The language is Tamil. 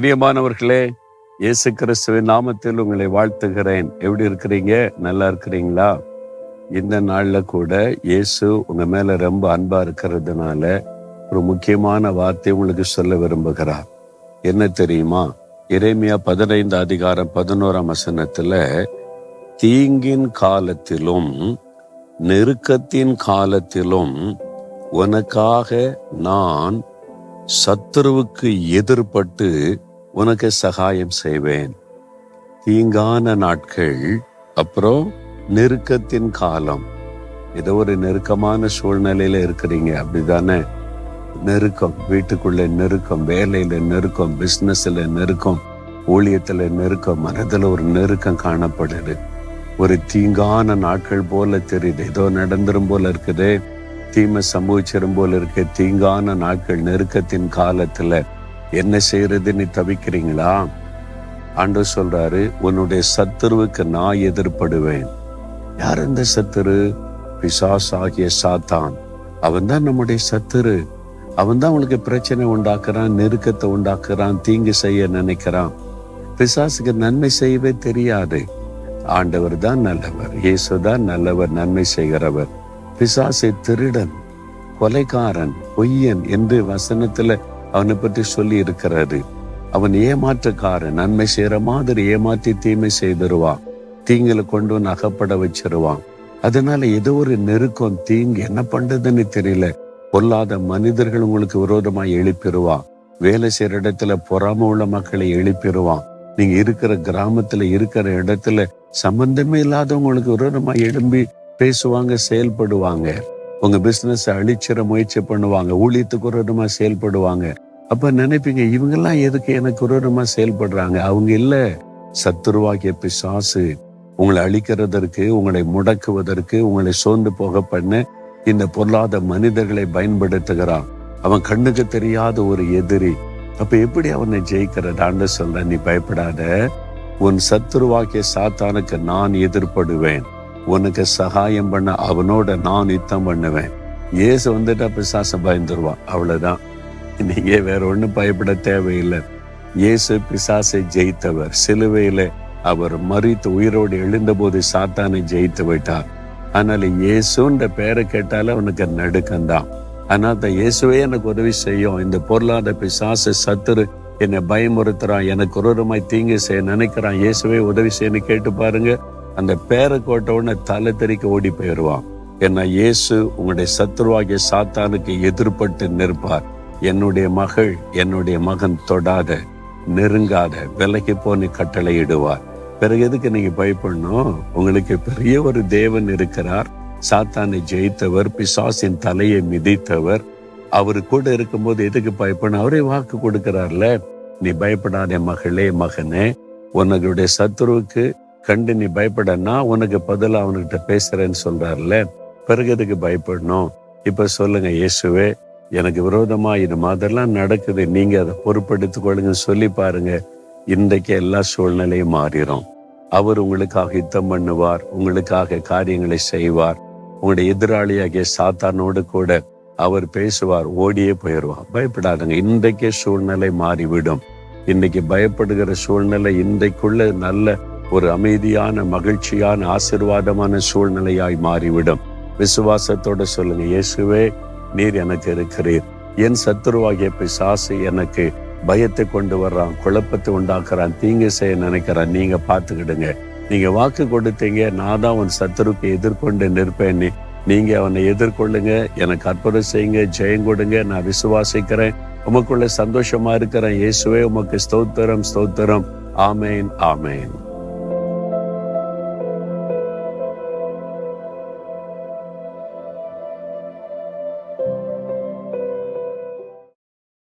பிரியமானவர்களே இயேசு கிறிஸ்துவின் நாமத்தில் உங்களை வாழ்த்துகிறேன். எப்படி இருக்கிறீங்க? நல்லா இருக்கிறீங்களா? இந்த நாளில் கூட இயேசு உங்க மேல ரொம்ப அன்பா இருக்கிறதுனால ஒரு முக்கியமான வார்த்தை உங்களுக்கு சொல்ல விரும்புகிறார். என்ன தெரியுமா? இறைமையா பதினைந்து அதிகாரம் பதினோராம் வசனத்துல தீங்கின் காலத்திலும் நெருக்கத்தின் காலத்திலும் உனக்காக நான் சத்துருவுக்கு எதிர்பட்டு உனக்கு சகாயம் செய்வேன். தீங்கான நாட்கள் அப்புறம் நெருக்கத்தின் காலம். ஏதோ ஒரு நெருக்கமான சூழ்நிலையில இருக்கிறீங்க அப்படிதானே? நெருக்கம் வீட்டுக்குள்ள நெருக்கம் வேலையில நெருக்கம் பிசினஸ்ல நெருக்கம் ஊழியத்துல நெருக்கம் மனதில் ஒரு நெருக்கம் காணப்படுது. ஒரு தீங்கான நாட்கள் போல தெரியுது. ஏதோ நடந்துரும் போல இருக்குது தீமை சம்பவிச்சிடும் போல இருக்கு. தீங்கான நாட்கள் நெருக்கத்தின் காலத்துல என்ன செய்யறது நீ தவிக்கிறீங்களா? ஆண்டு சொல்றாரு உன்னுடைய சத்துருவுக்கு நான் எதிர்படுவேன். யார் இந்த சத்துரு? பிசாஸ் ஆகிய சாத்தான். அவன் தான் நம்முடைய சத்துரு. அவன் தான் உங்களுக்கு பிரச்சனை உண்டாக்குறான் நெருக்கத்தை உண்டாக்குறான் தீங்கு செய்ய நினைக்கிறான். பிசாசுக்கு நன்மை செய்யவே தெரியாது. ஆண்டவர் தான் நல்லவர் இயேசு தான் நல்லவர் நன்மை செய்கிறவர். பிசாசை திருடன் கொலைக்காரன் பொய்யன் என்று வசனத்துல அவனை பற்றி சொல்லி இருக்கிறாரு. அவன் ஏமாற்றக்காரன். நன்மை செய்யற மாதிரி ஏமாற்றி தீமை செய்திருவான். தீங்குல கொண்டு வந்து அகப்பட வச்சிருவான். அதனால ஏதோ ஒரு நெருக்கம் தீங்கு என்ன பண்றதுன்னு தெரியல. பொல்லாத மனிதர்கள் உங்களுக்கு விரோதமா எழுப்பிடுவான் வேலை செய்யற இடத்துல பொறாம உள்ள மக்களை எழுப்பிடுவான் நீங்க இருக்கிற கிராமத்துல இருக்கிற இடத்துல சம்பந்தமே இல்லாதவங்களுக்கு விரோதமா எழும்பி பேசுவாங்க செயல்படுவாங்க. உங்க பிசினஸ் அழிச்சிட முயற்சி பண்ணுவாங்க. ஊழியத்துக்கு விரோதமா செயல்படுவாங்க. அப்ப நினைப்பீங்க இவங்கெல்லாம் எதுக்கு எனக்கு விரோதமா செயல்படுறாங்க? அவங்க இல்ல. சத்துருவாகிய பிசாசு உங்களை அழிக்கிறதற்கு உங்களை முடக்குவதற்கு உங்களை சோர்ந்து போக பண்ண இந்த பொருளாத மனிதர்களை பயன்படுத்துகிறான். அவன் கண்ணுக்கு தெரியாத ஒரு எதிரி. அப்ப எப்படி அவனை ஜெயிக்கிறதான்னு சொல்ற நீ பயப்படாத. உன் சத்துருவாக்கிய சாத்தானுக்கு நான் எதிர்படுவேன். உனக்கு சகாயம் பண்ண அவனோட நான் யுத்தம் பண்ணுவேன். இயேசு வந்துட்டா பிசாசம் பயந்துருவான். அவ்வளவுதான். நீங்க வேற ஒண்ணும் பயப்பட தேவையில்லை. இயேசு பிசாசை ஜெயித்தவர். சிலுவையில அவர் மறித்து உயிரோடு எழுந்தபோது சாத்தானை ஜெயித்து விட்டார் அதனால இயேசுன்ற பேரை கேட்டாலே அவனுக்கு நடுக்கம்தான். ஆனால் தான் இயேசுவே எனக்கு உதவி செய்யும். இந்த பொருளாத பிசாசு சத்துரு என்னை பயமுறுத்துறான். எனக்கு ஒருமாய் தீங்கு செய்ய நினைக்கிறான். இயேசுவே உதவி செய்யன்னு கேட்டு பாருங்க. அந்த பேரை கோட்ட உடனே தலை தெறிக்க ஓடி போயிடுவான். ஏன்னா இயேசு உங்களுடைய சத்துருவாகிய சாத்தானுக்கு எதிர்பட்டு நிற்பார். என்னுடைய மகள் என்னுடைய மகன் தொடாத நெருங்காத விலைக்கு போன்னு கட்டளையிடுவார் பிறகு எதுக்கு நீங்க பயப்படணும்? உங்களுக்கு பெரிய ஒரு தேவன் இருக்கிறார். சாத்தானை ஜெயித்தவர் பிசாசின் தலையை மிதித்தவர். அவரு கூட இருக்கும்போது எதுக்கு பயப்படணும்? அவரே வாக்கு கொடுக்கிறார்ல. நீ பயப்படாத மகளே மகனே. உன்னுடைய சத்துருவுக்கு கண்டு நீ பயப்படனா உனக்கு பதில் அவன்கிட்ட பேசுறேன்னு சொல்றாருல்ல. பிறகு எதுக்கு பயப்படணும். இப்ப சொல்லுங்க இயேசுவே எனக்கு விரோதமா இது மாதிரிலாம் நடக்குது. நீங்க அதை பொறுப்படுத்திக் கொள்ளுங்க சொல்லி பாருங்க. இன்றைக்கு எல்லா சூழ்நிலையும் மாறிடும் அவர் உங்களுக்காக யுத்தம் பண்ணுவார். உங்களுக்காக காரியங்களை செய்வார். உங்களுடைய எதிராளியாகிய சாத்தானோடு கூட அவர் பேசுவார். ஓடியே போயிடுவார். பயப்படாதுங்க. இன்றைக்கே சூழ்நிலை மாறிவிடும். இன்னைக்கு பயப்படுகிற சூழ்நிலை இன்றைக்குள்ள நல்ல ஒரு அமைதியான மகிழ்ச்சியான ஆசிர்வாதமான சூழ்நிலையாய் மாறிவிடும். விசுவாசத்தோட சொல்லுங்க இயேசுவே நீர் எனக்கு இருக்கிறீர். என் சத்துருவாகிய பிசாசு எனக்கு பயத்தை கொண்டு வர்றான் குழப்பத்தை உண்டாக்குறான் தீங்கு செய்ய நினைக்கிறான். நீங்க பார்த்துக்கிடுங்க. நீங்க வாக்கு கொடுத்தீங்க நான் தான் உன் சத்துருக்கு எதிர்கொண்டு நிற்பேன் நீங்க அவனை எதிர்கொள்ளுங்க எனக்கு அற்புதம் செய்யுங்க ஜெயம் கொடுங்க நான் விசுவாசிக்கிறேன். உமக்குள்ள சந்தோஷமா இருக்கிறேன். இயேசுவே உமக்கு ஸ்தோத்திரம் ஸ்தோத்திரம். ஆமேன் ஆமேன்.